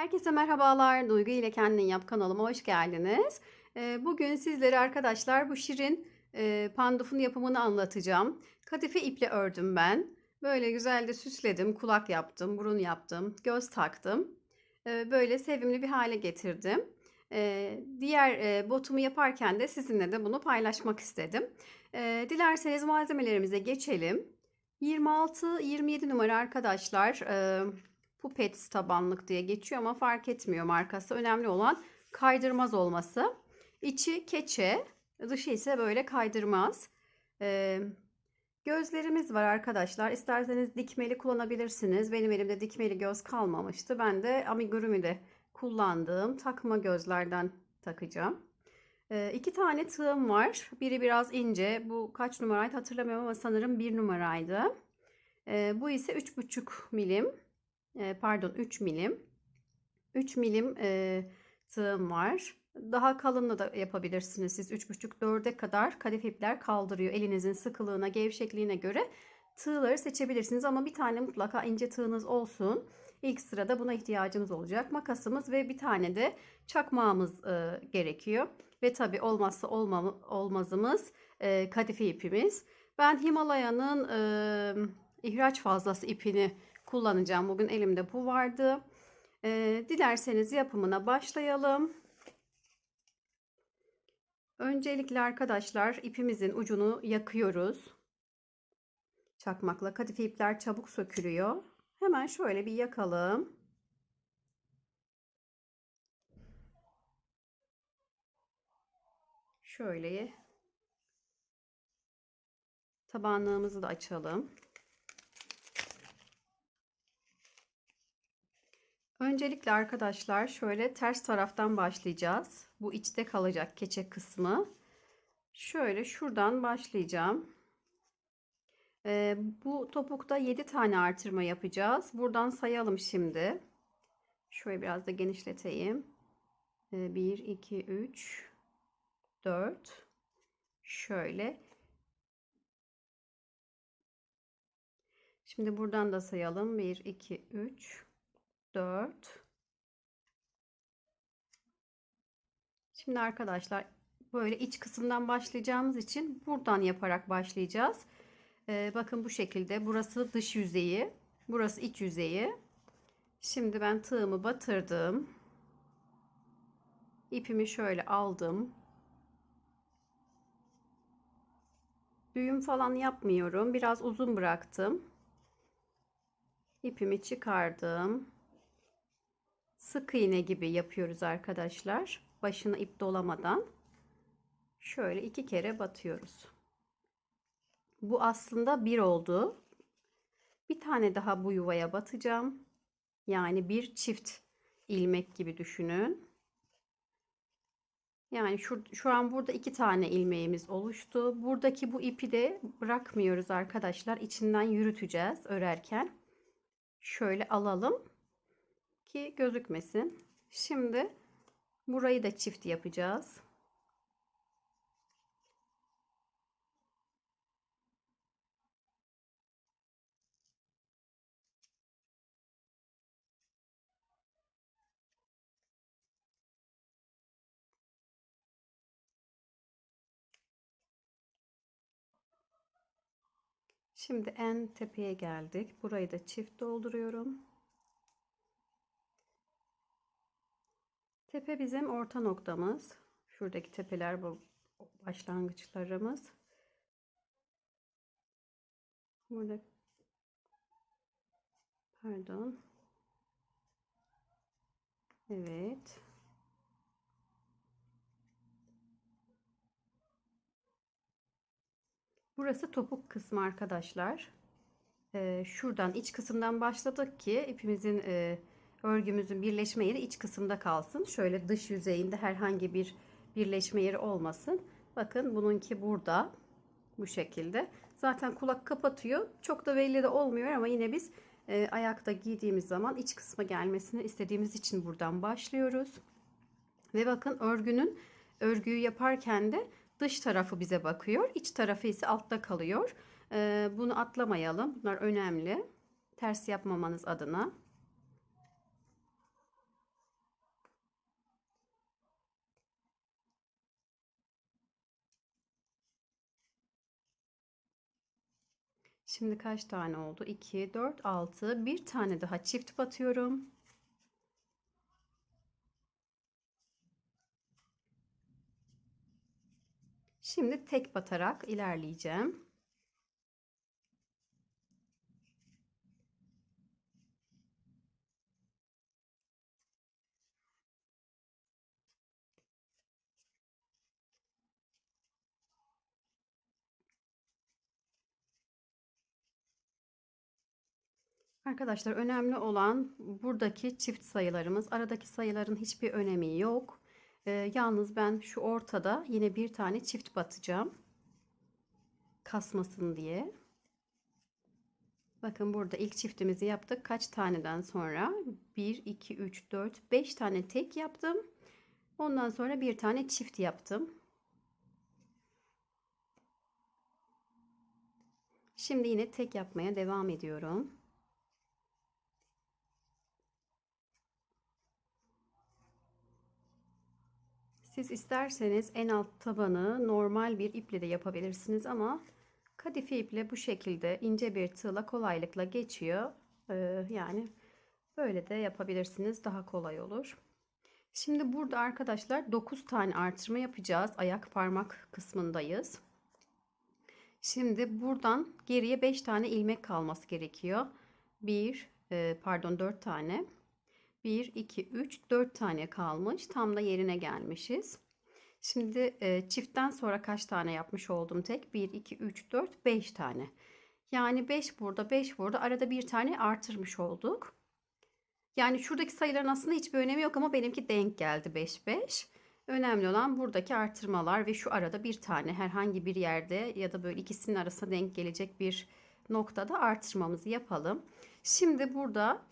Herkese merhabalar. Duygu ile Kendin Yap kanalıma hoş geldiniz. Ee, Bugün sizlere arkadaşlar bu şirin e, pandufun yapımını anlatacağım. Kadife iple ördüm ben. Böyle güzel de süsledim. Kulak yaptım, burun yaptım, göz taktım. Ee, Böyle sevimli bir hale getirdim. Ee, Diğer e, botumu yaparken de sizinle de bunu paylaşmak istedim. Dilerseniz malzemelerimize geçelim. 26-27 numara arkadaşlar. Puppets tabanlık diye geçiyor ama fark etmiyor markası. Önemli olan kaydırmaz olması. İçi keçe, dışı ise böyle kaydırmaz. Ee, gözlerimiz var arkadaşlar. İsterseniz dikmeli kullanabilirsiniz. Benim elimde dikmeli göz kalmamıştı. Ben de amigurumi'de kullandığım takma gözlerden takacağım. Ee, iki tane tığım var. Biri biraz ince. Bu kaç numaraydı hatırlamıyorum ama sanırım bir numaraydı. Ee, bu ise 3,5 milim pardon 3 milim 3 milim e, tığım var. Daha kalınla da yapabilirsiniz. Siz 3,5-4'e kadar kadif ipler kaldırıyor. Elinizin sıkılığına, gevşekliğine göre tığları seçebilirsiniz. Ama bir tane mutlaka ince tığınız olsun. İlk sırada buna ihtiyacınız olacak. Makasımız ve bir tane de çakmağımız e, gerekiyor. Ve tabi olmazsa olmam, olmazımız e, kadife ipimiz. Ben Himalaya'nın e, ihraç fazlası ipini kullanacağım. Bugün elimde bu vardı. Ee, dilerseniz yapımına başlayalım. Öncelikle arkadaşlar ipimizin ucunu yakıyoruz. Çakmakla kadife ipler çabuk sökülüyor. Hemen şöyle bir yakalım. Şöyle tabanlığımızı da açalım. Öncelikle arkadaşlar şöyle ters taraftan başlayacağız. Bu içte kalacak keçe kısmı. Şöyle şuradan başlayacağım. Ee, bu topukta 7 tane artırma yapacağız. Buradan sayalım şimdi. Şöyle biraz da genişleteyim. Ee, 1, 2, 3, 4. Şöyle. Şimdi buradan da sayalım. 1, 2, 3, 4 Şimdi arkadaşlar böyle iç kısımdan başlayacağımız için buradan yaparak başlayacağız. Ee, bakın bu şekilde burası dış yüzeyi burası iç yüzeyi. Şimdi ben tığımı batırdım. İpimi şöyle aldım. Düğüm falan yapmıyorum. Biraz uzun bıraktım. İpimi çıkardım sık iğne gibi yapıyoruz arkadaşlar. Başına ip dolamadan şöyle iki kere batıyoruz. Bu aslında bir oldu. Bir tane daha bu yuvaya batacağım. Yani bir çift ilmek gibi düşünün. Yani şu, şu an burada iki tane ilmeğimiz oluştu. Buradaki bu ipi de bırakmıyoruz arkadaşlar. İçinden yürüteceğiz örerken. Şöyle alalım ki gözükmesin. Şimdi burayı da çift yapacağız. Şimdi en tepeye geldik. Burayı da çift dolduruyorum. Tepe bizim orta noktamız. Şuradaki tepeler bu başlangıçlarımız. Burada pardon. Evet. Burası topuk kısmı arkadaşlar. Ee, şuradan iç kısımdan başladık ki ipimizin e, örgümüzün birleşme yeri iç kısımda kalsın. Şöyle dış yüzeyinde herhangi bir birleşme yeri olmasın. Bakın bununki burada. Bu şekilde. Zaten kulak kapatıyor. Çok da belli de olmuyor ama yine biz e, ayakta giydiğimiz zaman iç kısma gelmesini istediğimiz için buradan başlıyoruz. Ve bakın örgünün örgüyü yaparken de dış tarafı bize bakıyor. İç tarafı ise altta kalıyor. E, bunu atlamayalım. Bunlar önemli. Ters yapmamanız adına. Şimdi kaç tane oldu? 2, 4, 6. Bir tane daha çift batıyorum. Şimdi tek batarak ilerleyeceğim. Arkadaşlar önemli olan buradaki çift sayılarımız. Aradaki sayıların hiçbir önemi yok. Ee, yalnız ben şu ortada yine bir tane çift batacağım. Kasmasın diye. Bakın burada ilk çiftimizi yaptık. Kaç taneden sonra? 1, 2, 3, 4, 5 tane tek yaptım. Ondan sonra bir tane çift yaptım. Şimdi yine tek yapmaya devam ediyorum. Siz isterseniz en alt tabanı normal bir iple de yapabilirsiniz ama kadife iple bu şekilde ince bir tığla kolaylıkla geçiyor. Ee, yani böyle de yapabilirsiniz daha kolay olur. Şimdi burada arkadaşlar 9 tane artırma yapacağız. Ayak parmak kısmındayız. Şimdi buradan geriye 5 tane ilmek kalması gerekiyor. 1 e, pardon 4 tane. 1, 2, 3, 4 tane kalmış. Tam da yerine gelmişiz. Şimdi e, çiftten sonra kaç tane yapmış oldum tek? 1, 2, 3, 4, 5 tane. Yani 5 burada, 5 burada. Arada bir tane artırmış olduk. Yani şuradaki sayıların aslında hiçbir önemi yok ama benimki denk geldi 5, 5. Önemli olan buradaki artırmalar ve şu arada bir tane herhangi bir yerde ya da böyle ikisinin arasına denk gelecek bir noktada artırmamızı yapalım. Şimdi burada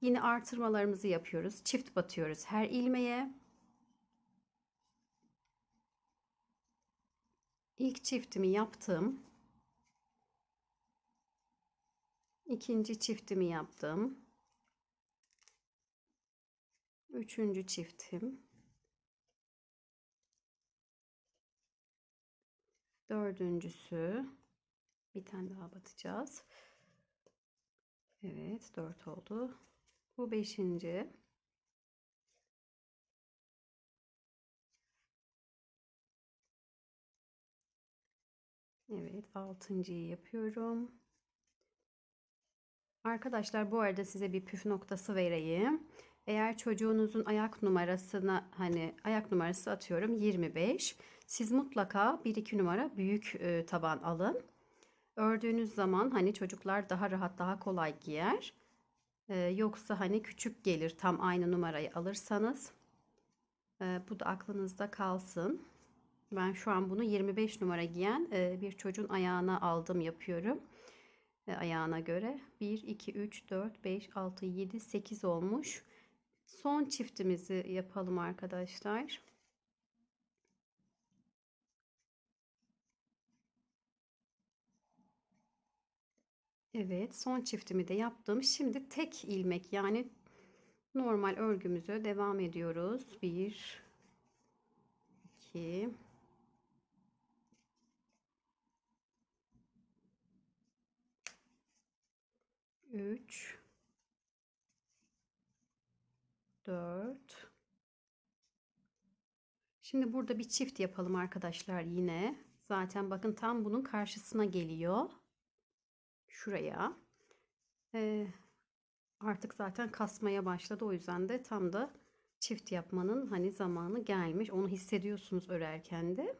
Yine artırmalarımızı yapıyoruz. Çift batıyoruz her ilmeğe. İlk çiftimi yaptım. İkinci çiftimi yaptım. Üçüncü çiftim. Dördüncüsü. Bir tane daha batacağız. Evet, dört oldu. Bu beşinci. Evet, altıncıyı yapıyorum. Arkadaşlar bu arada size bir püf noktası vereyim. Eğer çocuğunuzun ayak numarasına hani ayak numarası atıyorum 25. Siz mutlaka 1-2 numara büyük e, taban alın. Ördüğünüz zaman hani çocuklar daha rahat daha kolay giyer. Ee, yoksa hani küçük gelir tam aynı numarayı alırsanız. Ee, bu da aklınızda kalsın. Ben şu an bunu 25 numara giyen e, bir çocuğun ayağına aldım yapıyorum. E, ayağına göre 1, 2, 3, 4, 5, 6, 7, 8 olmuş. Son çiftimizi yapalım arkadaşlar. Evet, son çiftimi de yaptım. Şimdi tek ilmek yani normal örgümüze devam ediyoruz. 1 2 3 4 Şimdi burada bir çift yapalım arkadaşlar yine. Zaten bakın tam bunun karşısına geliyor şuraya. Ee, artık zaten kasmaya başladı. O yüzden de tam da çift yapmanın hani zamanı gelmiş. Onu hissediyorsunuz örerken de.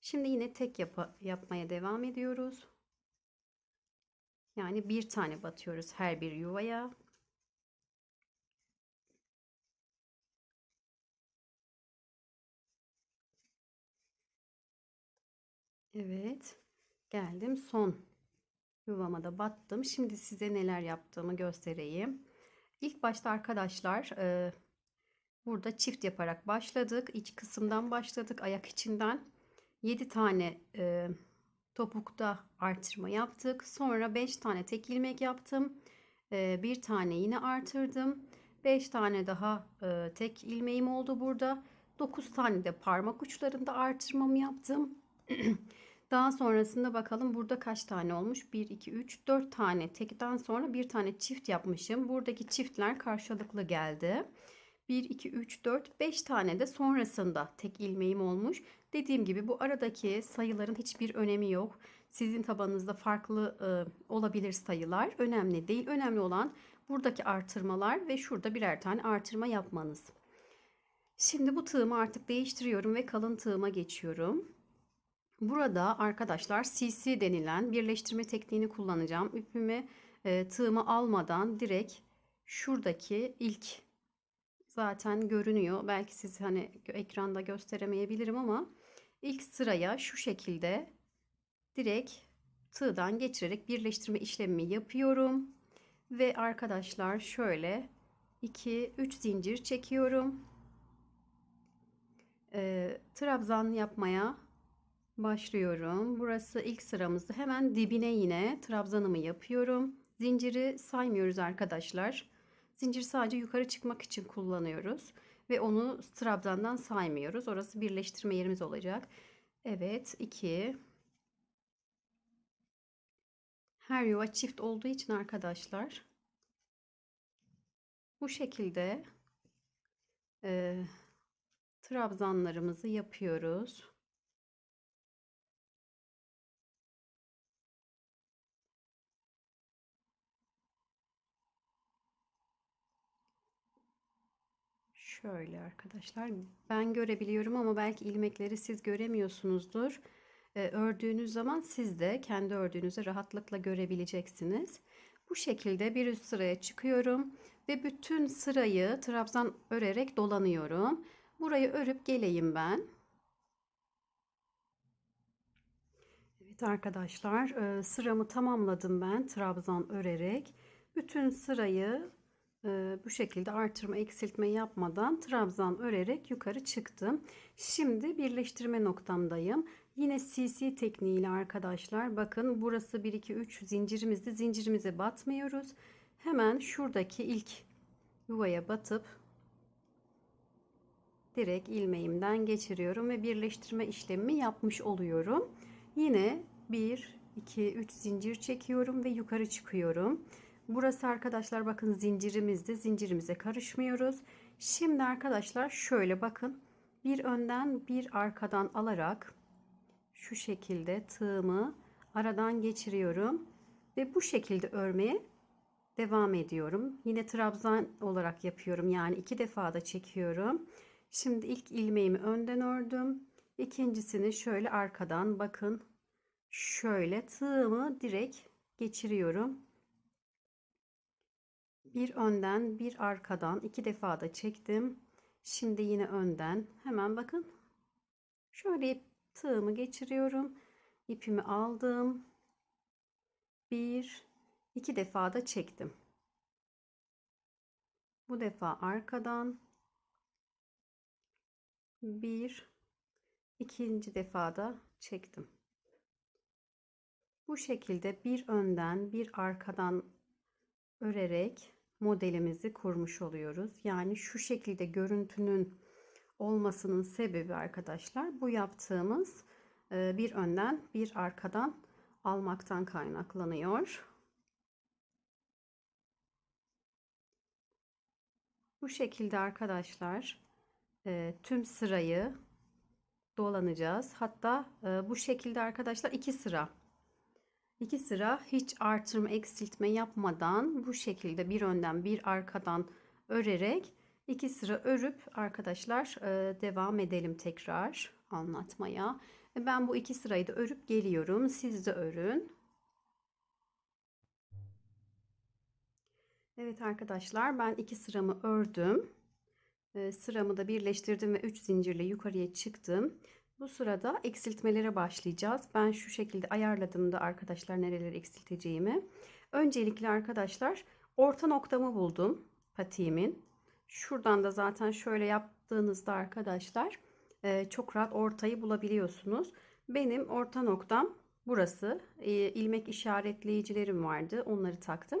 Şimdi yine tek yap yapmaya devam ediyoruz. Yani bir tane batıyoruz her bir yuvaya. Evet. Geldim son Yuvama da battım. Şimdi size neler yaptığımı göstereyim. İlk başta arkadaşlar e, burada çift yaparak başladık. İç kısımdan başladık. Ayak içinden 7 tane e, topukta artırma yaptık. Sonra 5 tane tek ilmek yaptım. E, bir tane yine artırdım. 5 tane daha e, tek ilmeğim oldu burada. 9 tane de parmak uçlarında artırmamı yaptım. Daha sonrasında bakalım burada kaç tane olmuş? 1, 2, 3, 4 tane. Tekten sonra bir tane çift yapmışım. Buradaki çiftler karşılıklı geldi. 1, 2, 3, 4, 5 tane de sonrasında tek ilmeğim olmuş. Dediğim gibi bu aradaki sayıların hiçbir önemi yok. Sizin tabanınızda farklı e, olabilir sayılar. Önemli değil. Önemli olan buradaki artırmalar ve şurada birer tane artırma yapmanız. Şimdi bu tığımı artık değiştiriyorum ve kalın tığıma geçiyorum. Burada arkadaşlar CC denilen birleştirme tekniğini kullanacağım. İpimi e, tığımı almadan direkt şuradaki ilk zaten görünüyor. Belki siz hani ekranda gösteremeyebilirim ama ilk sıraya şu şekilde direkt tığdan geçirerek birleştirme işlemimi yapıyorum. Ve arkadaşlar şöyle 2 3 zincir çekiyorum. E, trabzan yapmaya başlıyorum. Burası ilk sıramızda. Hemen dibine yine trabzanımı yapıyorum. Zinciri saymıyoruz arkadaşlar. Zincir sadece yukarı çıkmak için kullanıyoruz. Ve onu trabzandan saymıyoruz. Orası birleştirme yerimiz olacak. Evet 2 her yuva çift olduğu için arkadaşlar bu şekilde e, trabzanlarımızı yapıyoruz. Şöyle arkadaşlar ben görebiliyorum ama belki ilmekleri siz göremiyorsunuzdur. Ee, ördüğünüz zaman siz de kendi ördüğünüzü rahatlıkla görebileceksiniz. Bu şekilde bir üst sıraya çıkıyorum ve bütün sırayı trabzan örerek dolanıyorum. Burayı örüp geleyim ben. Evet arkadaşlar e, sıramı tamamladım ben trabzan örerek. Bütün sırayı bu şekilde artırma eksiltme yapmadan trabzan örerek yukarı çıktım. Şimdi birleştirme noktamdayım. Yine CC tekniğiyle arkadaşlar bakın burası 1 2 3 zincirimizde zincirimize batmıyoruz. Hemen şuradaki ilk yuvaya batıp direkt ilmeğimden geçiriyorum ve birleştirme işlemimi yapmış oluyorum. Yine 1 2 3 zincir çekiyorum ve yukarı çıkıyorum. Burası arkadaşlar bakın zincirimizde zincirimize karışmıyoruz. Şimdi arkadaşlar şöyle bakın bir önden bir arkadan alarak şu şekilde tığımı aradan geçiriyorum ve bu şekilde örmeye devam ediyorum. Yine trabzan olarak yapıyorum. Yani iki defa da çekiyorum. Şimdi ilk ilmeğimi önden ördüm. İkincisini şöyle arkadan bakın şöyle tığımı direkt geçiriyorum. Bir önden bir arkadan iki defa da çektim. Şimdi yine önden hemen bakın şöyle tığımı geçiriyorum. İpimi aldım. Bir, iki defa da çektim. Bu defa arkadan bir, ikinci defa da çektim. Bu şekilde bir önden bir arkadan örerek modelimizi kurmuş oluyoruz. Yani şu şekilde görüntünün olmasının sebebi arkadaşlar bu yaptığımız e, bir önden bir arkadan almaktan kaynaklanıyor. Bu şekilde arkadaşlar e, tüm sırayı dolanacağız. Hatta e, bu şekilde arkadaşlar iki sıra. İki sıra hiç artırma eksiltme yapmadan bu şekilde bir önden bir arkadan örerek iki sıra örüp arkadaşlar e, devam edelim tekrar anlatmaya. Ben bu iki sırayı da örüp geliyorum. Siz de örün. Evet arkadaşlar ben iki sıramı ördüm. E, sıramı da birleştirdim ve 3 zincirle yukarıya çıktım. Bu sırada eksiltmelere başlayacağız. Ben şu şekilde ayarladım da arkadaşlar nereleri eksilteceğimi. Öncelikle arkadaşlar orta noktamı buldum patiğimin. Şuradan da zaten şöyle yaptığınızda arkadaşlar e, çok rahat ortayı bulabiliyorsunuz. Benim orta noktam burası. E, ilmek işaretleyicilerim vardı. Onları taktım.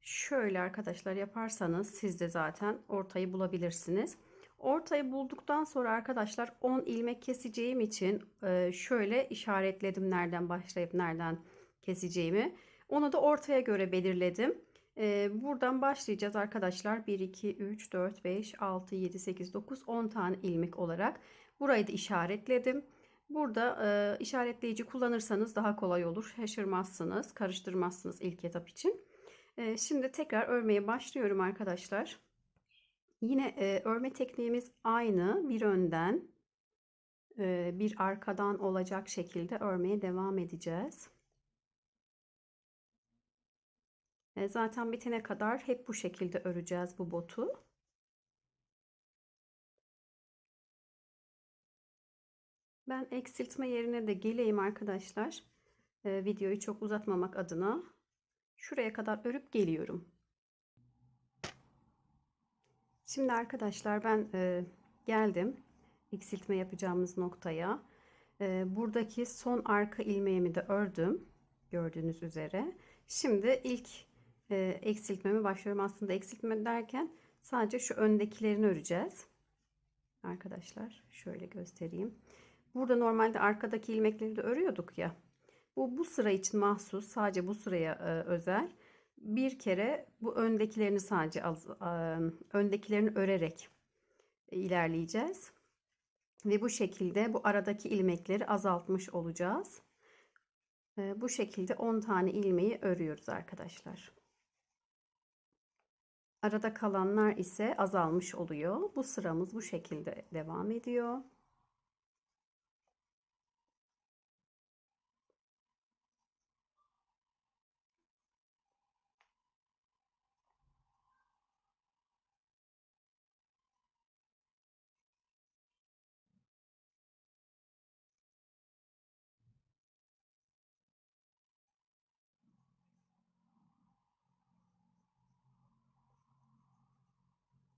Şöyle arkadaşlar yaparsanız siz de zaten ortayı bulabilirsiniz. Ortayı bulduktan sonra arkadaşlar 10 ilmek keseceğim için e, şöyle işaretledim nereden başlayıp nereden keseceğimi. Onu da ortaya göre belirledim. E, buradan başlayacağız arkadaşlar. 1, 2, 3, 4, 5, 6, 7, 8, 9, 10 tane ilmek olarak. Burayı da işaretledim. Burada e, işaretleyici kullanırsanız daha kolay olur. Şaşırmazsınız, karıştırmazsınız ilk etap için. Şimdi tekrar örmeye başlıyorum arkadaşlar. Yine e, örme tekniğimiz aynı. Bir önden e, bir arkadan olacak şekilde örmeye devam edeceğiz. E, zaten bitene kadar hep bu şekilde öreceğiz bu botu. Ben eksiltme yerine de geleyim arkadaşlar. E, videoyu çok uzatmamak adına. Şuraya kadar örüp geliyorum. Şimdi arkadaşlar ben e, geldim eksiltme yapacağımız noktaya. E, buradaki son arka ilmeğimi de ördüm. Gördüğünüz üzere. Şimdi ilk e, eksiltmeme başlıyorum. Aslında eksiltme derken sadece şu öndekilerini öreceğiz. Arkadaşlar şöyle göstereyim. Burada normalde arkadaki ilmekleri de örüyorduk ya. Bu bu sıra için mahsus. Sadece bu sıraya e, özel bir kere bu öndekilerini sadece az, öndekilerini örerek ilerleyeceğiz. Ve bu şekilde bu aradaki ilmekleri azaltmış olacağız. Bu şekilde 10 tane ilmeği örüyoruz arkadaşlar. Arada kalanlar ise azalmış oluyor. Bu sıramız bu şekilde devam ediyor.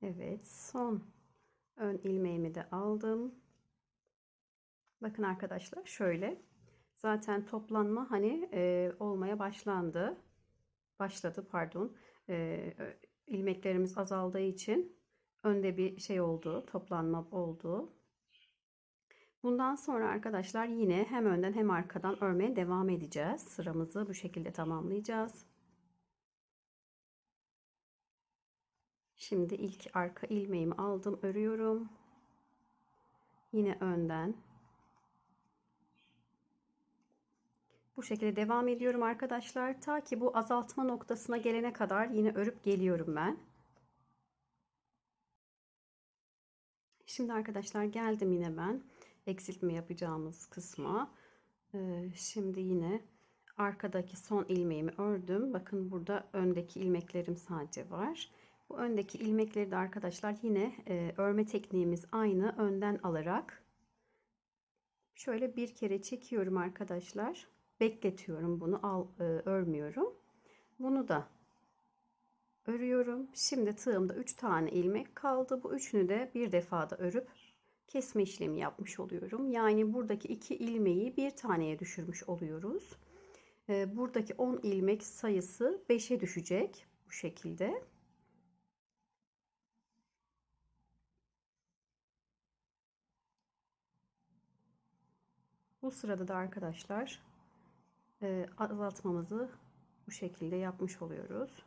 Evet son ön ilmeğimi de aldım. Bakın arkadaşlar şöyle. Zaten toplanma hani e, olmaya başlandı. Başladı pardon. E, ilmeklerimiz azaldığı için önde bir şey oldu. Toplanma oldu. Bundan sonra arkadaşlar yine hem önden hem arkadan örmeye devam edeceğiz. Sıramızı bu şekilde tamamlayacağız. Şimdi ilk arka ilmeğimi aldım, örüyorum. Yine önden. Bu şekilde devam ediyorum arkadaşlar. Ta ki bu azaltma noktasına gelene kadar yine örüp geliyorum ben. Şimdi arkadaşlar geldim yine ben eksiltme yapacağımız kısma. Ee, şimdi yine arkadaki son ilmeğimi ördüm. Bakın burada öndeki ilmeklerim sadece var. Bu öndeki ilmekleri de arkadaşlar yine e, örme tekniğimiz aynı. Önden alarak şöyle bir kere çekiyorum arkadaşlar. Bekletiyorum bunu al e, örmüyorum. Bunu da örüyorum. Şimdi tığımda 3 tane ilmek kaldı. Bu üçünü de bir defada örüp kesme işlemi yapmış oluyorum. Yani buradaki iki ilmeği bir taneye düşürmüş oluyoruz. E, buradaki 10 ilmek sayısı 5'e düşecek bu şekilde. Bu sırada da arkadaşlar e, azaltmamızı bu şekilde yapmış oluyoruz.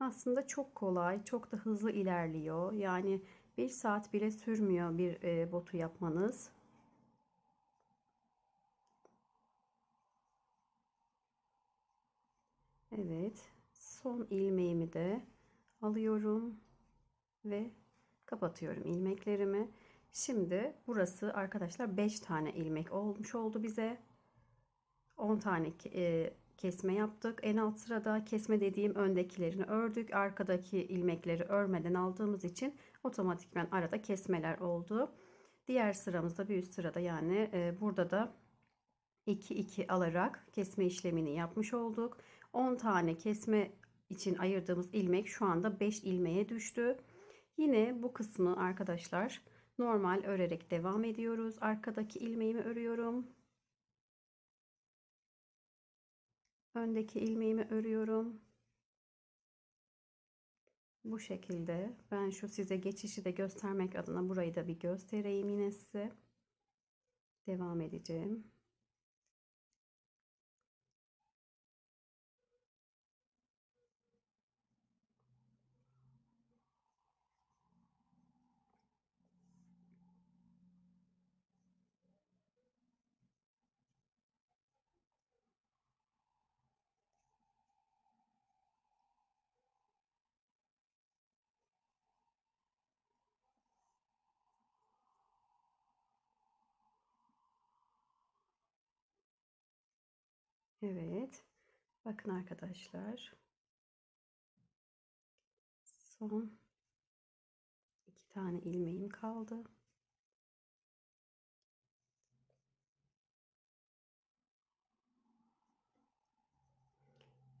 Aslında çok kolay, çok da hızlı ilerliyor. Yani bir saat bile sürmüyor bir e, botu yapmanız. Evet, son ilmeğimi de alıyorum ve kapatıyorum ilmeklerimi. Şimdi burası arkadaşlar 5 tane ilmek olmuş oldu bize. 10 tane e, kesme yaptık. En alt sırada kesme dediğim öndekilerini ördük. Arkadaki ilmekleri örmeden aldığımız için otomatikman arada kesmeler oldu. Diğer sıramızda bir üst sırada yani e, burada da 2 2 alarak kesme işlemini yapmış olduk. 10 tane kesme için ayırdığımız ilmek şu anda 5 ilmeğe düştü. Yine bu kısmı arkadaşlar normal örerek devam ediyoruz. Arkadaki ilmeğimi örüyorum. Öndeki ilmeğimi örüyorum. Bu şekilde ben şu size geçişi de göstermek adına burayı da bir göstereyim yine size. Devam edeceğim. Evet. Bakın arkadaşlar. Son iki tane ilmeğim kaldı.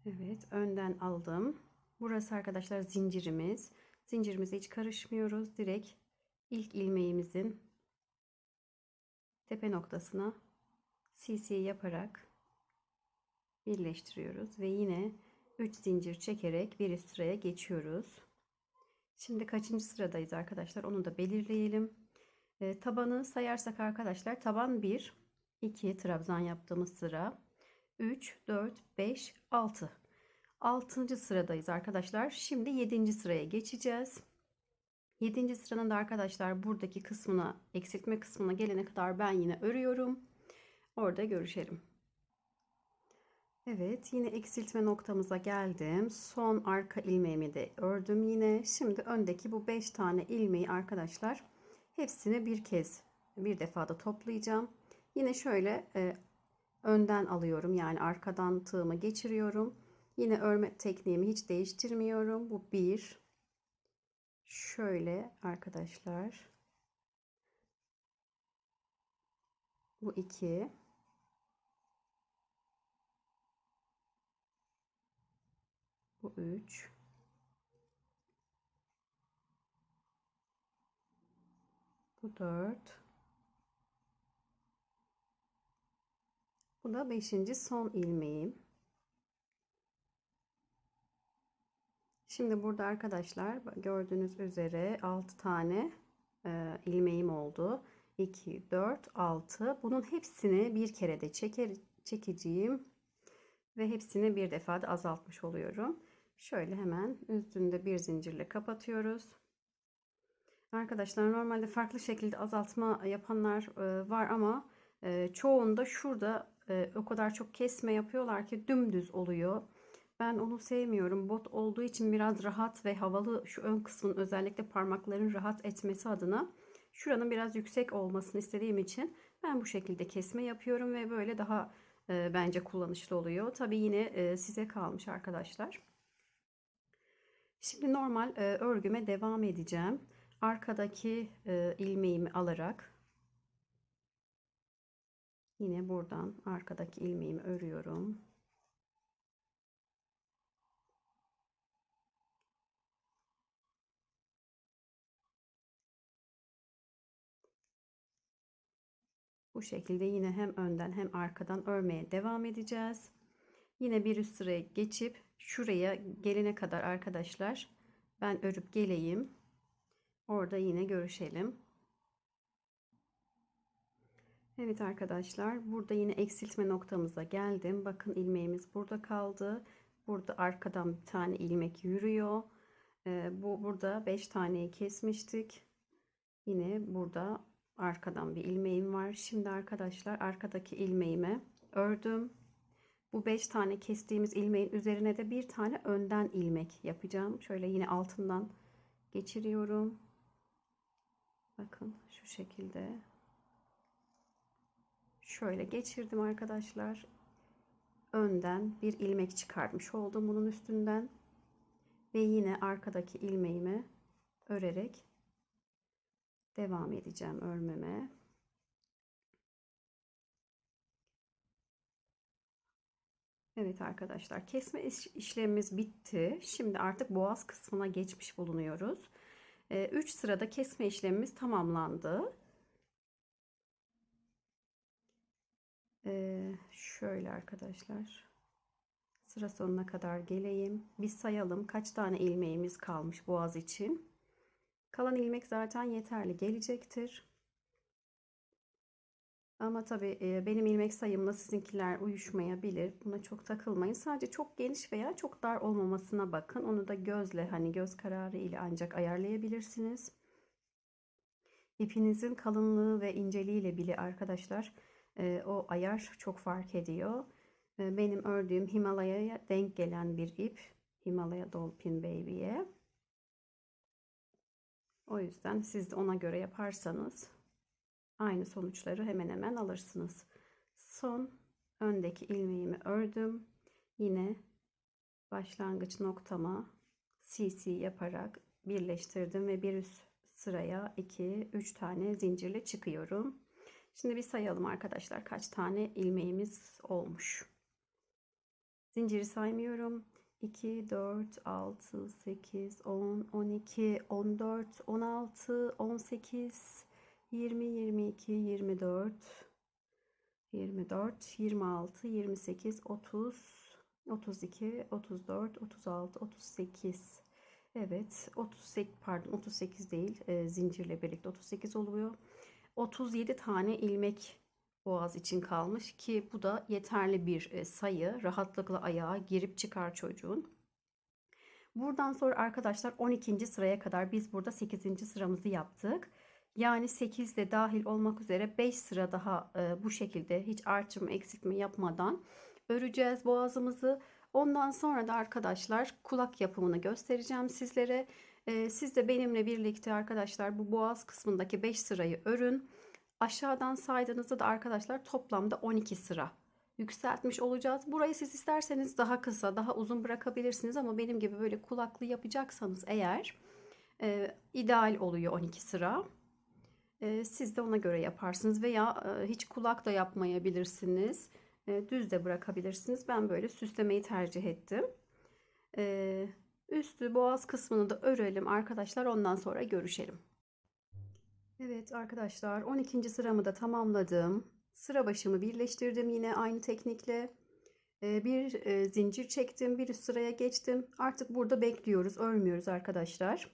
Evet, önden aldım. Burası arkadaşlar zincirimiz. Zincirimize hiç karışmıyoruz. Direkt ilk ilmeğimizin tepe noktasına CC yaparak birleştiriyoruz ve yine 3 zincir çekerek bir sıraya geçiyoruz. Şimdi kaçıncı sıradayız arkadaşlar onu da belirleyelim. E, tabanı sayarsak arkadaşlar taban 1, 2 trabzan yaptığımız sıra 3, 4, 5, 6. 6. sıradayız arkadaşlar. Şimdi 7. sıraya geçeceğiz. 7. sıranın da arkadaşlar buradaki kısmına eksiltme kısmına gelene kadar ben yine örüyorum. Orada görüşelim. Evet yine eksiltme noktamıza geldim. Son arka ilmeğimi de ördüm yine. Şimdi öndeki bu 5 tane ilmeği arkadaşlar hepsini bir kez bir defada toplayacağım. Yine şöyle e, önden alıyorum yani arkadan tığımı geçiriyorum. Yine örme tekniğimi hiç değiştirmiyorum. Bu bir. Şöyle arkadaşlar. Bu iki. Bu 3. Bu 4. Bu da 5. son ilmeğim. Şimdi burada arkadaşlar gördüğünüz üzere 6 tane e, ilmeğim oldu. 2, 4, 6. Bunun hepsini bir kere de çeker, çekeceğim. Ve hepsini bir defada azaltmış oluyorum. Şöyle hemen üstünde bir zincirle kapatıyoruz. Arkadaşlar normalde farklı şekilde azaltma yapanlar e, var ama e, çoğunda şurada e, o kadar çok kesme yapıyorlar ki dümdüz oluyor. Ben onu sevmiyorum. Bot olduğu için biraz rahat ve havalı şu ön kısmın özellikle parmakların rahat etmesi adına şuranın biraz yüksek olmasını istediğim için ben bu şekilde kesme yapıyorum ve böyle daha e, bence kullanışlı oluyor. Tabii yine e, size kalmış arkadaşlar. Şimdi normal e, örgüme devam edeceğim. Arkadaki e, ilmeğimi alarak yine buradan arkadaki ilmeğimi örüyorum. Bu şekilde yine hem önden hem arkadan örmeye devam edeceğiz. Yine bir üst sıraya geçip şuraya gelene kadar arkadaşlar ben örüp geleyim. Orada yine görüşelim. Evet arkadaşlar burada yine eksiltme noktamıza geldim. Bakın ilmeğimiz burada kaldı. Burada arkadan bir tane ilmek yürüyor. Ee, bu burada 5 taneyi kesmiştik. Yine burada arkadan bir ilmeğim var. Şimdi arkadaşlar arkadaki ilmeğimi ördüm. Bu 5 tane kestiğimiz ilmeğin üzerine de bir tane önden ilmek yapacağım. Şöyle yine altından geçiriyorum. Bakın şu şekilde. Şöyle geçirdim arkadaşlar. Önden bir ilmek çıkarmış oldum bunun üstünden. Ve yine arkadaki ilmeğimi örerek devam edeceğim örmeme. Evet arkadaşlar kesme işlemimiz bitti. Şimdi artık boğaz kısmına geçmiş bulunuyoruz. 3 ee, sırada kesme işlemimiz tamamlandı. Ee, şöyle arkadaşlar sıra sonuna kadar geleyim. Bir sayalım kaç tane ilmeğimiz kalmış boğaz için. Kalan ilmek zaten yeterli gelecektir. Ama tabii benim ilmek sayımla sizinkiler uyuşmayabilir. Buna çok takılmayın. Sadece çok geniş veya çok dar olmamasına bakın. Onu da gözle hani göz kararı ile ancak ayarlayabilirsiniz. İpinizin kalınlığı ve inceliği ile bile arkadaşlar o ayar çok fark ediyor. Benim ördüğüm Himalaya'ya denk gelen bir ip. Himalaya Dolphin Baby'ye. O yüzden siz de ona göre yaparsanız aynı sonuçları hemen hemen alırsınız. Son öndeki ilmeğimi ördüm. Yine başlangıç noktama CC yaparak birleştirdim ve bir üst sıraya 2 3 tane zincirle çıkıyorum. Şimdi bir sayalım arkadaşlar kaç tane ilmeğimiz olmuş. Zinciri saymıyorum. 2, 4, 6, 8, 10, 12, 14, 16, 18, 20, 22, 24, 24, 26, 28, 30, 32, 34, 36, 38. Evet, 38 pardon 38 değil, e, zincirle birlikte 38 oluyor. 37 tane ilmek boğaz için kalmış ki bu da yeterli bir e, sayı. Rahatlıkla ayağa girip çıkar çocuğun. Buradan sonra arkadaşlar 12. sıraya kadar biz burada 8. sıramızı yaptık. Yani 8 de dahil olmak üzere 5 sıra daha e, bu şekilde hiç artırma eksiltme yapmadan öreceğiz boğazımızı. Ondan sonra da arkadaşlar kulak yapımını göstereceğim sizlere. E, siz de benimle birlikte arkadaşlar bu boğaz kısmındaki 5 sırayı örün. Aşağıdan saydığınızda da arkadaşlar toplamda 12 sıra yükseltmiş olacağız. Burayı siz isterseniz daha kısa, daha uzun bırakabilirsiniz ama benim gibi böyle kulaklı yapacaksanız eğer e, ideal oluyor 12 sıra. Siz de ona göre yaparsınız veya hiç kulakla yapmayabilirsiniz. Düz de bırakabilirsiniz. Ben böyle süslemeyi tercih ettim. Üstü boğaz kısmını da örelim arkadaşlar. Ondan sonra görüşelim. Evet arkadaşlar 12. sıramı da tamamladım. Sıra başımı birleştirdim yine aynı teknikle. Bir zincir çektim. Bir üst sıraya geçtim. Artık burada bekliyoruz. Örmüyoruz arkadaşlar.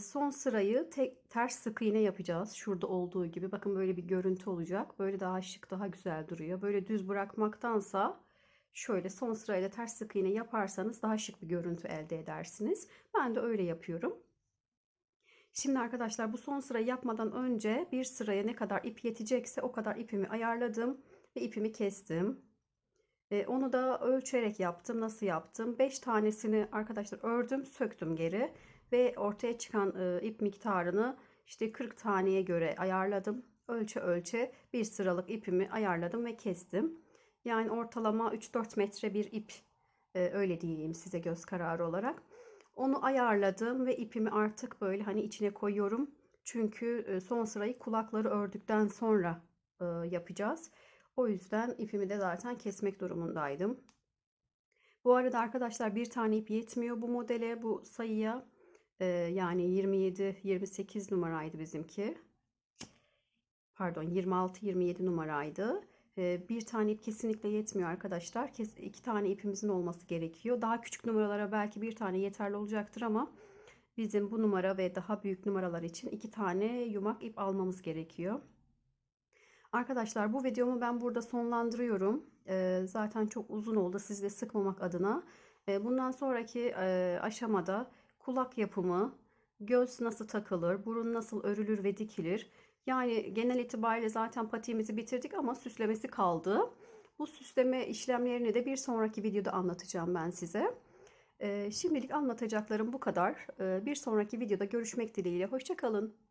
Son sırayı tek, ters sık iğne yapacağız. Şurada olduğu gibi. Bakın böyle bir görüntü olacak. Böyle daha şık daha güzel duruyor. Böyle düz bırakmaktansa şöyle son sırayla ters sık iğne yaparsanız daha şık bir görüntü elde edersiniz. Ben de öyle yapıyorum. Şimdi arkadaşlar bu son sırayı yapmadan önce bir sıraya ne kadar ip yetecekse o kadar ipimi ayarladım ve ipimi kestim. E, onu da ölçerek yaptım. Nasıl yaptım? 5 tanesini arkadaşlar ördüm, söktüm geri ve ortaya çıkan ip miktarını işte 40 taneye göre ayarladım. Ölçe ölçe bir sıralık ipimi ayarladım ve kestim. Yani ortalama 3-4 metre bir ip öyle diyeyim size göz kararı olarak. Onu ayarladım ve ipimi artık böyle hani içine koyuyorum. Çünkü son sırayı kulakları ördükten sonra yapacağız. O yüzden ipimi de zaten kesmek durumundaydım. Bu arada arkadaşlar bir tane ip yetmiyor bu modele, bu sayıya. E, yani 27-28 numaraydı bizimki. Pardon 26-27 numaraydı. Bir tane ip kesinlikle yetmiyor arkadaşlar. iki tane ipimizin olması gerekiyor. Daha küçük numaralara belki bir tane yeterli olacaktır ama bizim bu numara ve daha büyük numaralar için iki tane yumak ip almamız gerekiyor. Arkadaşlar bu videomu ben burada sonlandırıyorum. Zaten çok uzun oldu sizi de sıkmamak adına. Bundan sonraki aşamada kulak yapımı, göz nasıl takılır, burun nasıl örülür ve dikilir yani genel itibariyle zaten patiğimizi bitirdik ama süslemesi kaldı. Bu süsleme işlemlerini de bir sonraki videoda anlatacağım ben size. Ee, şimdilik anlatacaklarım bu kadar. Ee, bir sonraki videoda görüşmek dileğiyle. Hoşçakalın.